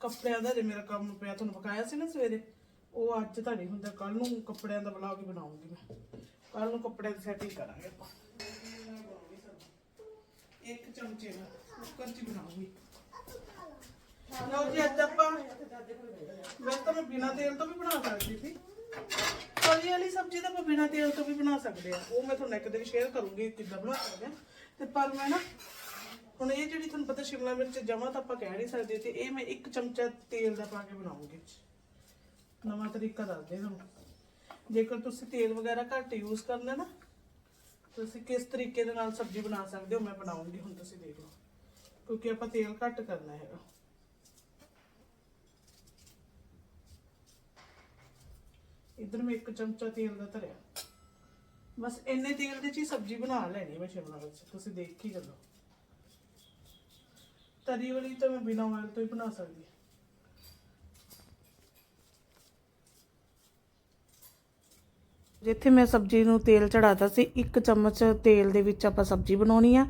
ਕੱਪੜਿਆਂ ਦਾ ਜੇ ਮੇਰਾ ਕੰਮ ਪਿਆ, ਤੁਹਾਨੂੰ ਪਕਾਇਆ ਸੀ ਨਾ ਸਵੇਰੇ, ਉਹ ਅੱਜ ਤਾਂ ਨਹੀਂ ਹੁੰਦਾ। ਕੱਲ ਨੂੰ ਕੱਪੜਿਆਂ ਦਾ ਵਲੌਗ ਹੀ ਬਣਾਉਂਗੀ ਮੈਂ। ਕੱਲ ਨੂੰ ਕੱਪੜਿਆਂ ਦੀ ਸੈਟਿੰਗ ਕਰਾਂਗੇ ਆਪਾਂ। ਇੱਕ ਚਮਚੇ ਨਾਲ ਕੁੱਕਰ 'ਚ ਹੀ ਬਣਾਉਂਗੀ। ਲਓ ਜੀ, ਅੱਜ ਆਪਾਂ ਵੈਸੇ ਤਾਂ ਮੈਂ ਬਿਨਾਂ ਤੇਲ ਤੋਂ ਵੀ ਬਣਾ ਸਕਦੀ ਸੀ। ਤਰੀ ਵਾਲੀ ਸਬਜ਼ੀ ਤਾਂ ਆਪਾਂ ਬਿਨਾਂ ਤੇਲ ਤੋਂ ਵੀ ਬਣਾ ਸਕਦੇ ਆ। ਉਹ ਮੈਂ ਤੁਹਾਨੂੰ ਇੱਕ ਦਿਨ ਸ਼ੇਅਰ ਕਰੂੰਗੀ ਕਿੱਦਾਂ ਬਣਾ ਸਕਦੇ ਆ। ਤੇ ਪਰ ਮੈਂ ਨਾ, ਹੁਣ ਇਹ ਜਿਹੜੀ ਤੁਹਾਨੂੰ ਪਤਾ ਸ਼ਿਮਲਾ ਮਿਰਚ ਜਮਾ ਤਾਂ ਆਪਾਂ ਕਹਿ ਨਹੀਂ ਸਕਦੇ ਤੇ ਇਹ ਮੈਂ ਇੱਕ ਚਮਚਾ ਤੇਲ ਦਾ ਪਾ ਕੇ ਬਣਾਉਂਗੀ। ਨਵਾਂ ਤਰੀਕਾ ਦੱਸਦੇ ਤੁਹਾਨੂੰ। ਜੇਕਰ ਤੁਸੀਂ ਤੇਲ ਵਗੈਰਾ ਘੱਟ ਯੂਜ਼ ਕਰਨਾ ਨਾ ਤੁਸੀਂ ਕਿਸ ਤਰੀਕੇ ਦੇ ਨਾਲ ਸਬਜ਼ੀ ਬਣਾ ਸਕਦੇ ਹੋ ਮੈਂ ਬਣਾਉਂਗੀ, ਹੁਣ ਤੁਸੀਂ ਦੇਖ ਲਓ। ਕਿਉਂਕਿ ਆਪਾਂ ਤੇਲ ਘੱਟ ਕਰਨਾ ਹੈਗਾ। ਇਧਰ ਮੈਂ ਇੱਕ ਚਮਚਾ ਤੇਲ ਦਾ ਧਰਿਆ। ਬਸ ਇੰਨੇ ਤੇਲ ਦੇ ਚ ਹੀ ਸਬਜ਼ੀ ਬਣਾ ਲੈਣੀ ਮੈਂ ਸ਼ਿਮਲਾ ਮਿਰਚ। ਤੁਸੀਂ ਦੇਖ ਹੀ ਚੱਲੋ ਤਰੀ ਵਾਲੀ ਤਾਂ ਮੈਂ ਬਿਨਾਂ ਆਇਲ ਤੋਂ ਹੀ ਬਣਾ ਸਕਦੀ ਹਾਂ ਜਿੱਥੇ ਮੈਂ ਸਬਜ਼ੀ ਨੂੰ ਤੇਲ ਚੜਾਤਾ ਸੀ, ਇੱਕ ਚਮਚ ਤੇਲ ਦੇ ਵਿੱਚ ਆਪਾਂ ਸਬਜ਼ੀ ਬਣਾਉਣੀ ਆ।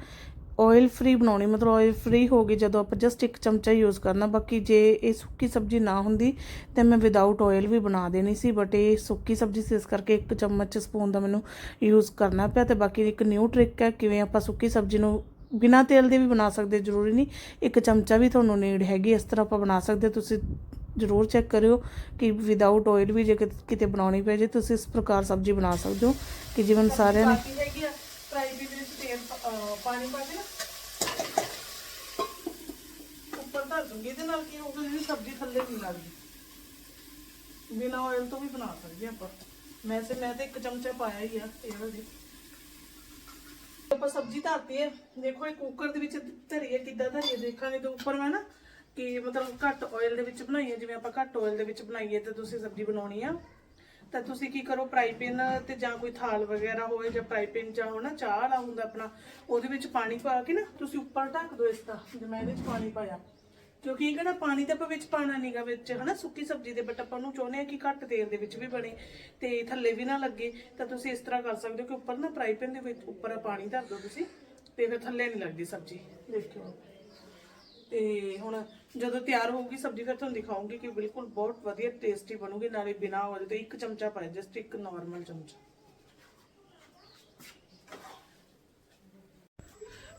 ਆਇਲ ਫ੍ਰੀ ਬਣਾਉਣੀ, ਮਤਲਬ ਆਇਲ ਫ੍ਰੀ ਗਈ ਜਦੋਂ ਆਪਾਂ ਜਸਟ ਇੱਕ ਚਮਚਾ ਯੂਜ਼ ਕਰਨਾ, ਬਾਕੀ ਜੇ ਇਹ ਸੁੱਕੀ ਸਬਜ਼ੀ ਨਾ ਹੁੰਦੀ ਤੇ ਮੈਂ ਵਿਦਆਊਟ ਆਇਲ ਵੀ ਬਣਾ ਦੇਣੀ ਸੀ ਬਟ ਇਹ ਸੁੱਕੀ ਸਬਜ਼ੀ ਸੀ, ਇਸ ਕਰਕੇ ਇੱਕ ਚਮਚ ਸਪੂਨ ਦਾ ਮੈਨੂੰ ਯੂਜ਼ ਕਰਨਾ ਪਿਆ ਤੇ ਬਾਕੀ ਇੱਕ ਨਿਊ ਟ੍ਰਿਕ ਹੈ, ਕਿਵੇਂ ਆਪਾਂ ਸੁੱਕੀ ਸਬਜ਼ੀ ਨੂੰ ਬਿਨਾਂ ਤੇਲ ਦੇ ਵੀ ਬਣਾ ਸਕਦੇ, ਜ਼ਰੂਰੀ ਨਹੀਂ, ਇੱਕ ਚਮਚਾ ਵੀ ਤੁਹਾਨੂੰ ਨੀਡ ਹੈਗੀ, ਇਸ ਤਰ੍ਹਾਂ ਆਪਾਂ ਬਣਾ ਸਕਦੇ, ਤੁਸੀਂ ਜ਼ਰੂਰ ਚੈੱਕ ਕਰਿਓ ਕਿ ਵਿਦਆਊਟ ਆਇਲ ਵੀ ਜੇ ਕਿਤ- ਕਿਤੇ ਬਣਾਉਣੀ ਪਏ ਜੇ, ਤੁਸੀਂ ਇਸ ਪ੍ਰਕਾਰ ਸਬਜ਼ੀ ਬਣਾ ਸਕਦੇ ਹੋ, ਕਿ ਜਿਵੇਂ ਸਾਰਿਆਂ ਨੇ ਹੈਗੀ ਆ ਫਰਾਈ ਵੀ ਦੇ ਵਿੱਚ ਤੇਲ ਪਾਣੀ ਪਾ ਕੇ ਨਾ ਉੱਪਰ ਧਰ ਦੂੰਗੀ। ਇਹਦੇ ਨਾਲ ਕੀ ਹੋਊਗਾ? ਜਿਹੜੀ ਸਬਜ਼ੀ ਥੱਲੇ ਨਹੀਂ ਲੱਗਦੀ। ਬਿਨਾਂ ਆਇਲ ਤੋਂ ਵੀ ਬਣਾ ਸਕਦੇ ਆਪਾਂ। ਮੈਂ ਸੇ ਮੈਂ ਤੇ ਇੱਕ ਚਮਚਾ ਪਾਇਆ ਹੀ ਆ ਤੇਲ ਦੇ ਆਪਾਂ ਸਬਜ਼ੀ ਧਰਤੀ ਹੈ ਦੇਖੋ, ਇਹ ਕੁੱਕਰ ਦੇ ਵਿੱਚ ਧਰੀਏ, ਕਿੱਦਾਂ ਧਰੀਏ? ਦੇਖਾਂਗੇ ਤੇ ਉੱਪਰ ਮੈਂ ਨਾ ਕਿ ਮਤਲਬ ਘੱਟ ਆਇਲ ਦੇ ਵਿੱਚ ਬਣਾਈਏ। ਜਿਵੇਂ ਆਪਾਂ ਘੱਟ ਆਇਲ ਦੇ ਵਿੱਚ ਬਣਾਈਏ ਤੇ ਤੁਸੀਂ ਸਬਜ਼ੀ ਬਣਾਉਣੀ ਆ। ਤਾਂ ਤੁਸੀਂ ਕੀ ਕਰੋ ਫਰਾਈ ਪੈਨ ਤੇ ਜਾਂ ਕੋਈ ਥਾਲ ਵਗੈਰਾ ਹੋਵੇ ਜਾਂ ਫਰਾਈ ਪੈਨ ਜਾਂ ਹੋ ਚਾਹ ਵਾਲਾ ਹੁੰਦਾ ਆਪਣਾ, ਉਹਦੇ ਵਿੱਚ ਪਾਣੀ ਪਾ ਕੇ ਨਾ ਤੁਸੀਂ ਉੱਪਰ ਢੱਕ ਦਿਓ ਇਸ ਦਾ ਜੇ ਮੈਂ ਇਹਦੇ ਵਿੱਚ ਪਾਣੀ ਪਾਇਆ। ਕਿਉਂਕਿ ਇਹ ਕਿਹੜਾ ਪਾਣੀ ਤਾਂ ਆਪਾਂ ਵਿੱਚ ਪਾਣਾ ਨਹੀਂਗਾ ਵਿੱਚ, ਹਨਾ, ਸੁੱਕੀ ਸਬਜ਼ੀ ਦੇ ਬਟ ਆਪਾਂ ਨੂੰ ਚਾਹੁੰਦੇ ਆ ਕਿ ਘੱਟ ਤੇਲ ਦੇ ਵਿੱਚ ਵੀ ਬਣੇ ਤੇ ਥੱਲੇ ਵੀ ਨਾ ਲੱਗੇ, ਤਾਂ ਤੁਸੀਂ ਇਸ ਤਰ੍ਹਾਂ ਕਰ ਸਕਦੇ ਹੋ ਕਿ ਉੱਪਰ ਨਾ ਫਰਾਈ ਪੈਨ ਦੇ ਵਿੱਚ ਉੱਪਰ ਪਾਣੀ ਧਰ ਦਿਓ ਤੁਸੀਂ, ਤੇ ਫਿਰ ਥੱਲੇ ਨਹੀਂ ਲੱਗਦੀ ਸਬਜ਼ੀ, ਦੇਖਿਓ। ਤੇ ਹੁਣ ਜਦੋਂ ਤਿਆਰ ਹੋਊਗੀ, ਸਬਜ਼ੀ ਫਿਰ ਤੁਹਾਨੂੰ ਦਿਖਾਉਂਗੀ ਕਿ ਬਿਲਕੁਲ ਬਹੁਤ ਵਧੀਆ ਟੇਸਟੀ ਬਣੂਗੀ, ਨਾਲੇ ਬਿਨਾ ਆਇਲ ਤੋਂ ਇੱਕ ਚਮਚਾ ਪਾਇਆ ਜਸਟ ਇੱਕ ਨਾਰਮਲ ਚਮਚਾ।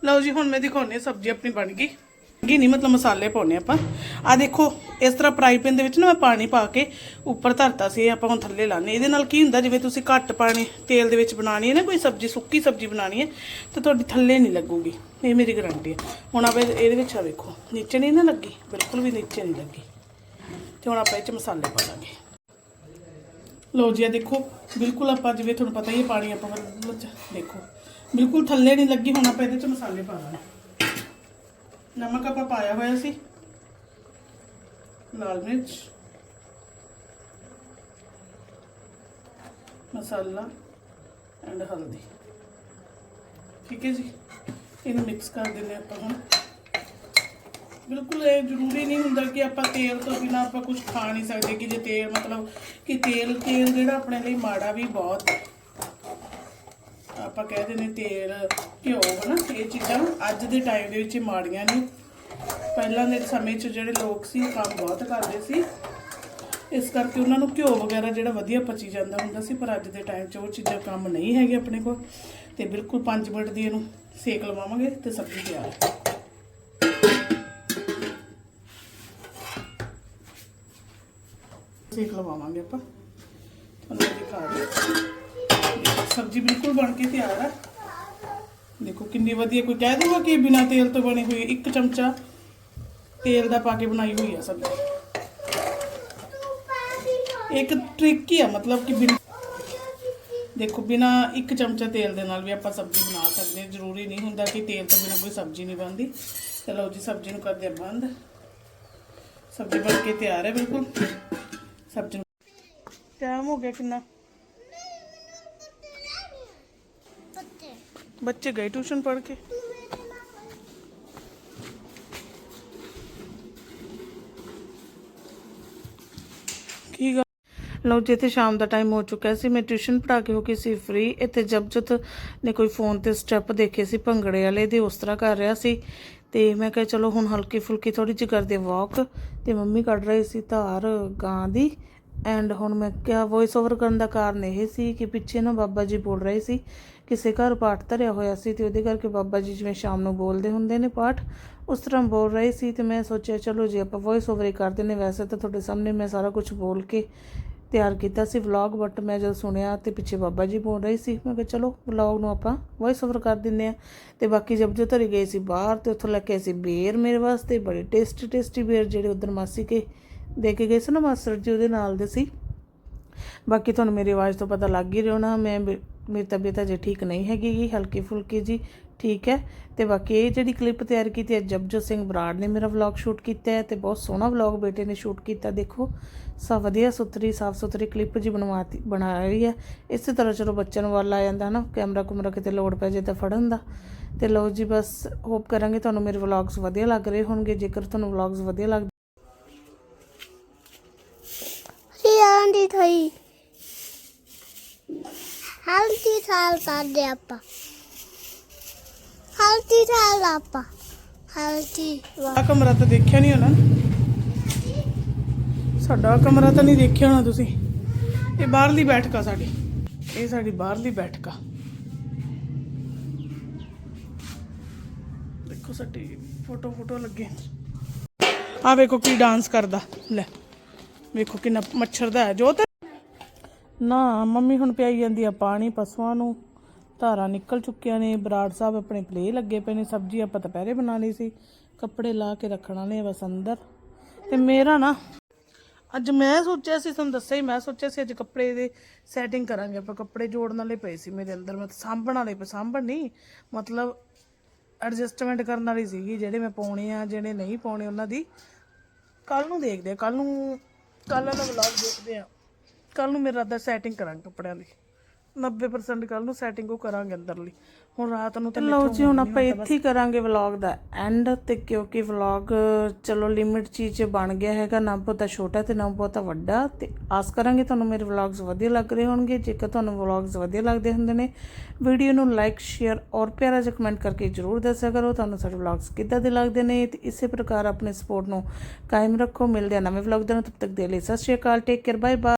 ਲਓ ਜੀ, ਹੁਣ ਮੈਂ ਦਿਖਾਉਣੀ ਸਬਜ਼ੀ ਆਪਣੀ ਬਣ ਗਈ। ਗੀ ਨਹੀਂ ਮਤਲਬ ਮਸਾਲੇ ਪਾਉਣੇ ਆਪਾਂ। ਆ ਦੇਖੋ, ਇਸ ਤਰ੍ਹਾਂ ਫਰਾਈ ਪੈਨ ਦੇ ਵਿੱਚ ਨਾ ਮੈਂ ਪਾਣੀ ਪਾ ਕੇ ਉੱਪਰ ਧਰਤਾ ਸੀ, ਇਹ ਆਪਾਂ ਹੁਣ ਥੱਲੇ ਲਾਣੇ ਇਹਦੇ ਨਾਲ ਕੀ ਹੁੰਦਾ, ਜਿਵੇਂ ਤੁਸੀਂ ਘੱਟ ਪਾਣੀ ਤੇਲ ਦੇ ਵਿੱਚ ਬਣਾਣੀ ਹੈ ਨਾ, ਕੋਈ ਸਬਜ਼ੀ, ਸੁੱਕੀ ਸਬਜ਼ੀ ਬਣਾਣੀ ਹੈ, ਤਾਂ ਤੁਹਾਡੀ ਥੱਲੇ ਨਹੀਂ ਲੱਗੂਗੀ। ਇਹ ਮੇਰੀ ਗਾਰੰਟੀ ਹੈ। ਹੁਣ ਆਪਾਂ ਇਹਦੇ ਇਹਦੇ ਵਿੱਚ ਆ ਵੇਖੋ, ਨੀਚੇ ਨਹੀਂ ਨਾ ਲੱਗੀ, ਬਿਲਕੁਲ ਵੀ ਨੀਚੇ ਨਹੀਂ ਲੱਗੀ। ਤੇ ਹੁਣ ਆਪਾਂ ਇਹ ਚ ਮਸਾਲੇ ਪਾ ਦਾਂਗੇ ਲਓ ਜੀ ਆ ਦੇਖੋ, ਬਿਲਕੁਲ ਆਪਾਂ ਜਿਵੇਂ ਤੁਹਾਨੂੰ ਪਤਾ ਹੀ ਹੈ, ਪਾਣੀ ਆਪਾਂ ਮਤਲਬ ਚ ਦੇਖੋ, ਬਿਲਕੁਲ ਥੱਲੇ ਨਹੀਂ ਲੱਗੀ, ਹੁਣ ਆਪਾਂ ਇਹਦੇ ਚ ਮਸਾਲੇ ਪਾ ਦਾਂਗੇ ਨਮਕ ਆਪਾਂ ਪਾਇਆ ਹੋਇਆ ਸੀ। ਲਾਲ ਮਿਰਚ, ਮਸਾਲਾ ਐਂਡ ਹਲਦੀ। ਠੀਕ ਹੈ ਜੀ। ਇਹਨੂੰ ਮਿਕਸ ਕਰ ਦਿੰਦੇ ਆਪਾਂ ਹੁਣ। ਬਿਲਕੁਲ ਇਹ ਜ਼ਰੂਰੀ ਨਹੀਂ ਹੁੰਦਾ ਕਿ ਆਪਾਂ ਤੇਲ ਤੋਂ ਬਿਨਾ ਆਪਾਂ ਕੁਝ ਖਾ ਨਹੀਂ ਸਕਦੇ ਕਿ ਜੇ ਤੇਲ ਮਤਲਬ ਕਿ ਤੇਲ ਤੇਲ ਜਿਹੜਾ ਆਪਣੇ ਲਈ ਮਾੜਾ ਵੀ ਬਹੁਤ ਹੈ। ਆਪਾਂ ਕਹਿ ਦਿੰਦੇ ਤੇਲ, ਘਿਓ ਹਨਾ, ਇਹ ਚੀਜ਼ਾਂ ਅੱਜ ਦੇ ਟਾਈਮ ਦੇ ਵਿੱਚ ਮਾੜੀਆਂ ਨੇ। ਪਹਿਲਾਂ ਦੇ ਸਮੇਂ 'ਚ ਜਿਹੜੇ ਲੋਕ ਸੀ ਕੰਮ ਬਹੁਤ ਕਰਦੇ ਸੀ। ਇਸ ਕਰਕੇ ਉਹਨਾਂ ਨੂੰ ਘਿਓ ਵਗੈਰਾ ਜਿਹੜਾ ਵਧੀਆ ਪਚੀ ਜਾਂਦਾ ਹੁੰਦਾ ਸੀ, ਪਰ ਅੱਜ ਦੇ ਟਾਈਮ 'ਚ ਉਹ ਚੀਜ਼ਾਂ ਕੰਮ ਨਹੀਂ ਹੈਗੇ ਆਪਣੇ ਕੋਲ। ਤੇ ਬਿਲਕੁਲ 5 ਮਿੰਟ ਦੀ ਇਹਨੂੰ ਸੇਕ ਲਵਾਵਾਂਗੇ ਤੇ ਸਬਜ਼ੀ ਤਿਆਰ ਹੈ। ਸੇਕ ਲਵਾਵਾਂਗੇ ਆਪਾਂ। ਤੁਹਾਨੂੰ ਦਿਖਾ ਦਿਓ। ਸਬਜ਼ੀ ਬਿਲਕੁਲ ਬਣ ਕੇ ਤਿਆਰ ਹੈ ਦੇਖੋ ਕਿੰਨੀ ਵਧੀਆ, ਕੋਈ ਕਹਿ ਦੂਗਾ ਕਿ ਬਿਨਾ ਤੇਲ ਤੋਂ ਬਣੀ ਹੋਈ ਇੱਕ ਚਮਚਾ ਤੇਲ ਦਾ ਪਾ ਕੇ ਬਣਾਈ ਹੋਈ ਹੈ ਸਬਜ਼ੀ? ਇੱਕ ਟ੍ਰਿਕ ਹੀ ਆ, ਮਤਲਬ ਕਿ ਬਿਨ ਦੇਖੋ, ਬਿਨਾ ਇੱਕ ਚਮਚਾ ਤੇਲ ਦੇ ਨਾਲ ਵੀ ਆਪਾਂ ਸਬਜ਼ੀ ਬਣਾ ਸਕਦੇ ਹਾਂ। ਜ਼ਰੂਰੀ ਨਹੀਂ ਹੁੰਦਾ ਕਿ ਤੇਲ ਤੋਂ ਬਿਨਾ ਕੋਈ ਸਬਜ਼ੀ ਨਹੀਂ ਬਣਦੀ। ਚਲੋ ਜੀ, ਸਬਜ਼ੀ ਨੂੰ ਕਰਦੇ ਹਾਂ ਬੰਦ। ਸਬਜ਼ੀ ਬਣ ਕੇ ਤਿਆਰ ਹੈ ਬਿਲਕੁਲ। ਸਬਜ਼ੀ ਟਾਈਮ ਹੋ ਗਿਆ ਕਿੰਨਾ? ਬੱਚੇ ਗਏ ਟਿਊਸ਼ਨ ਪੜ੍ਹ ਕੇ ਕੀ ਲਓ ਜੀ ਤੇ ਸ਼ਾਮ ਦਾ ਟਾਈਮ ਹੋ ਚੁੱਕਾ ਸੀ ਮੈਂ ਟਿਊਸ਼ਨ ਪੜ੍ਹਾ ਕੇ ਹੋ ਗਈ ਸੀ ਫ੍ਰੀ ਇੱਥੇ ਜਬਜਤ ਨੇ ਕੋਈ ਫੋਨ ਤੇ ਸਟੈਪ ਦੇਖੇ ਸੀ ਭੰਗੜੇ ਵਾਲੇ ਦੇ ਉਸ ਤਰ੍ਹਾਂ ਕਰ ਰਿਹਾ ਸੀ। ਤੇ ਮੈਂ ਕਿਹਾ, ਚਲੋ, ਹੁਣ ਹਲਕੀ ਫੁਲਕੀ ਥੋੜੀ ਜਿਹੀ ਕਰਦੇ ਵਾਕ ਤੇ ਮੰਮੀ ਕੱਢ ਰਹੀ ਸੀ ਧਾਰ, ਗਾਂ ਦੀ। ਐਂਡ ਹੁਣ ਮੈਂ ਕਿਹਾ ਵੌਇਸ ਓਵਰ ਕਰਨ ਦਾ ਕਾਰਨ ਇਹ ਸੀ ਕਿ ਪਿੱਛੇ ਨਾ ਬਾਬਾ ਜੀ ਬੋਲ ਰਹੇ ਸੀ ਕਿਸੇ ਘਰ ਪਾਠ ਧਰਿਆ ਹੋਇਆ ਸੀ ਤੇ ਉਹਦੇ ਕਰਕੇ ਬਾਬਾ ਜੀ ਜਿਵੇਂ ਸ਼ਾਮ ਨੂੰ ਬੋਲਦੇ ਹੁੰਦੇ ਨੇ ਪਾਠ, ਉਸ ਤਰ੍ਹਾਂ ਬੋਲ ਰਹੇ ਸੀ ਤੇ ਮੈਂ ਸੋਚਿਆ, ਚਲੋ ਜੇ ਆਪਾਂ ਵੌਇਸ ਓਵਰ ਹੀ ਕਰਦੇ ਨੇ ਵੈਸੇ ਤਾਂ ਤੁਹਾਡੇ ਸਾਹਮਣੇ ਮੈਂ ਸਾਰਾ ਕੁਝ ਬੋਲ ਕੇ ਤਿਆਰ ਕੀਤਾ ਸੀ ਵਲੌਗ ਬਟ ਮੈਂ ਜਦ ਸੁਣਿਆ ਤੇ ਪਿੱਛੇ ਬਾਬਾ ਜੀ ਬੋਲ ਰਹੇ ਸੀ, ਮੈਂ ਕਿਹਾ ਚਲੋ ਵਲੌਗ ਨੂੰ ਆਪਾਂ ਵੌਇਸ ਓਵਰ ਕਰ ਦਿੰਦੇ ਆ ਤੇ ਬਾਕੀ ਜਬ ਜੋ ਧਰੀ ਗਏ ਸੀ ਬਾਹਰ ਤੇ ਉੱਥੋਂ ਲੈ ਕੇ ਆਏ ਸੀ ਬੇਰ ਮੇਰੇ ਵਾਸਤੇ, ਬੜੇ ਟੇਸਟੀ ਟੇਸਟੀ ਬੇਰ ਜਿਹੜੇ ਉਧਰ ਮਾਸੀ ਕੇ ਦੇ ਕੇ ਗਏ ਸੀ ਨਾ ਮਾਸਟਰ ਜੀ, ਉਹਦੇ ਨਾਲ ਦੇ ਸੀ। ਬਾਕੀ ਤੁਹਾਨੂੰ ਮੇਰੀ ਆਵਾਜ਼ ਤੋਂ ਪਤਾ ਲੱਗ ਹੀ ਰਿਹਾ ਹੋਣਾ, ਮੈਂ ਬਿ- ਮੇਰੀ ਤਬੀਅਤ ਅਜੇ ਠੀਕ ਨਹੀਂ ਹੈਗੀ ਗੀ, ਹਲਕੀ ਫੁਲਕੀ ਜੀ, ਠੀਕ ਹੈ। ਤੇ ਬਾਕੀ ਇਹ ਜਿਹੜੀ ਕਲਿੱਪ ਤਿਆਰ ਕੀਤੀ ਹੈ, ਜਪਜੋਤ ਸਿੰਘ ਬਰਾੜ ਨੇ ਮੇਰਾ ਵਲੌਗ ਸ਼ੂਟ ਕੀਤਾ ਹੈ ਤੇ ਬਹੁਤ ਸੋਹਣਾ ਵਲੌਗ ਬੇਟੇ ਨੇ ਸ਼ੂਟ ਕੀਤਾ, ਦੇਖੋ। ਸਭ ਵਧੀਆ ਸੁਥਰੀ, ਸਾਫ਼ ਸੁਥਰੀ ਕਲਿੱਪ ਜੀ ਬਣਵਾਤੀ, ਬਣਾਈ ਹੈ। ਇਸੇ ਤਰ੍ਹਾਂ ਚਲੋ ਬੱਚਿਆਂ ਨੂੰ ਵੱਲ ਆ ਜਾਂਦਾ ਨਾ ਕੈਮਰਾ ਕੁਮਰਾ ਕਿਤੇ ਲੋੜ ਪੈ ਜੇ ਤਾਂ ਫੜਨ ਦਾ। ਤੇ ਲਓ ਜੀ ਬਸ ਹੋਪ ਕਰਾਂਗੇ ਤੁਹਾਨੂੰ ਮੇਰੇ ਵਲੌਗਸ ਵਧੀਆ ਲੱਗ ਰਹੇ ਹੋਣਗੇ, ਜੇਕਰ ਤੁਹਾਨੂੰ ਵਲੌਗਸ ਵਧੀਆ ਲੱਗ ਆਂਦੀ ਥਈ ਹਲਦੀ ਥਾਲ ਕਰਦੇ ਆਪਾਂ ਹਲਦੀ ਥਾਲ ਆਪਾਂ ਹਲਦੀ ਆ ਕਮਰਾ ਤਾਂ ਦੇਖਿਆ ਨਹੀਂ ਹੋਣਾ। ਸਾਡਾ ਕਮਰਾ ਤਾਂ ਨਹੀਂ ਦੇਖਿਆ ਹੋਣਾ ਤੁਸੀਂ। ਇਹ ਬਾਹਰਲੀ ਬੈਠਕ ਸਾਡੀ। ਇਹ ਸਾਡੀ ਬਾਹਰਲੀ ਬੈਠਕ ਦੇਖੋ ਸਾਡੀ ਫੋਟੋ ਫੋਟੋ ਲੱਗੇ। ਆ ਵੇਖੋ ਕੀ ਡਾਂਸ ਕਰਦਾ। ਲੈ। ਵੇਖੋ ਕਿੰਨਾ ਮੱਛਰ ਦਾ ਹੈ। ਜੋਤ ਨਾ, ਮੰਮੀ ਹੁਣ ਪਿਆਈ ਜਾਂਦੀ ਆ ਪਾਣੀ, ਪਸ਼ੂਆਂ ਨੂੰ। ਧਾਰਾਂ ਨਿਕਲ ਚੁੱਕੀਆਂ ਨੇ, ਬਰਾੜ ਸਾਹਿਬ ਆਪਣੇ ਪਲੇ ਲੱਗੇ ਪਏ ਨੇ, ਸਬਜ਼ੀ ਆਪਾਂ ਦੁਪਹਿਰੇ ਬਣਾ ਲਈ ਸੀ। ਕੱਪੜੇ ਲਾ ਕੇ ਰੱਖਣ ਵਾਲੇ ਬਸ ਅੰਦਰ। ਤੇ ਮੇਰਾ ਨਾ, ਅੱਜ ਮੈਂ ਸੋਚਿਆ ਸੀ, ਤੁਹਾਨੂੰ ਦੱਸਿਆ ਹੀ, ਮੈਂ ਸੋਚਿਆ ਸੀ ਅੱਜ ਕੱਪੜੇ ਦੇ ਸੈਟਿੰਗ ਕਰਾਂਗੇ ਆਪਾਂ। ਕੱਪੜੇ ਜੋੜਨ ਵਾਲੇ ਪਏ ਸੀ ਮੇਰੇ ਅੰਦਰ, ਮੈਂ ਸਾਂਭਣ ਵਾਲੇ ਪਏ, ਸਾਂਭਣ ਨਹੀਂ। ਮਤਲਬ ਐਡਜਸਟਮੈਂਟ ਕਰਨ ਵਾਲੀ ਸੀਗੀ, ਜਿਹੜੇ ਮੈਂ ਪਾਉਣੇ ਆ, ਜਿਹੜੇ ਨਹੀਂ ਪਾਉਣੇ, ਉਹਨਾਂ ਦੀ। ਕੱਲ ਨੂੰ ਦੇਖਦੇ ਆ ਕੱਲ ਨੂੰ ਕੱਲ ਦਾ ਵਲੌਗ ਦੇਖਦੇ ਆ। ਕੱਲ ਨੂੰ ਮੇਰਾ ਦਾ ਸੈਟਿੰਗ ਕਰਾਂਗੇ ਕੱਪੜਿਆਂ ਦੀ। 90% ਕੱਲ ਨੂੰ ਸੈਟਿੰਗ ਉਹ ਕਰਾਂਗੇ ਅੰਦਰਲੀ। ਹੁਣ ਰਾਤ ਨੂੰ ਤਾਂ ਲਓ ਜੀ ਹੁਣ ਆਪਾਂ ਇੱਥੇ ਹੀ ਕਰਾਂਗੇ ਵਲੌਗ ਦਾ ਐਂਡ ਤੇ ਕਿਉਂਕਿ ਵਲੌਗ ਚਲੋ ਲਿਮਿਟ ਚੀਜ਼ ਬਣ ਗਿਆ ਹੈਗਾ ਨਾ ਬਹੁਤਾ ਛੋਟਾ ਤੇ ਨਾ ਬਹੁਤਾ ਵੱਡਾ ਤੇ ਆਸ ਕਰਾਂਗੇ ਤੁਹਾਨੂੰ ਮੇਰੇ ਵਲੌਗਸ ਵਧੀਆ ਲੱਗ ਰਹੇ ਹੋਣਗੇ। ਜੇਕਰ ਤੁਹਾਨੂੰ ਵਲੌਗਸ ਵਧੀਆ ਲੱਗਦੇ ਹੁੰਦੇ ਨੇ ਵੀਡੀਓ ਨੂੰ ਲਾਈਕ ਸ਼ੇਅਰ ਔਰ ਪਿਆਰਾ ਜਿਹਾ ਕਮੈਂਟ ਕਰਕੇ ਜਰੂਰ ਦੱਸਿਆ ਕਰੋ। ਤੁਹਾਨੂੰ ਸਾਡੇ ਵਲੌਗਸ ਕਿੱਦਾਂ ਦੇ ਲੱਗਦੇ ਨੇ ਤੇ ਇਸੇ ਪ੍ਰਕਾਰ ਆਪਣੇ ਸਪੋਰਟ ਨੂੰ ਕਾਇਮ ਰੱਖੋ। ਮਿਲਦੇ ਆ ਨਵੇਂ ਵਲੌਗ ਦੇ ਨਾਲ ਤਬ ਤੱਕ ਦੇ ਲਈ ਸਤਿ ਸ਼੍ਰੀ ਅਕਾਲ ਟੇਕ ਕੇਅਰ ਬਾਏ ਬਾਏ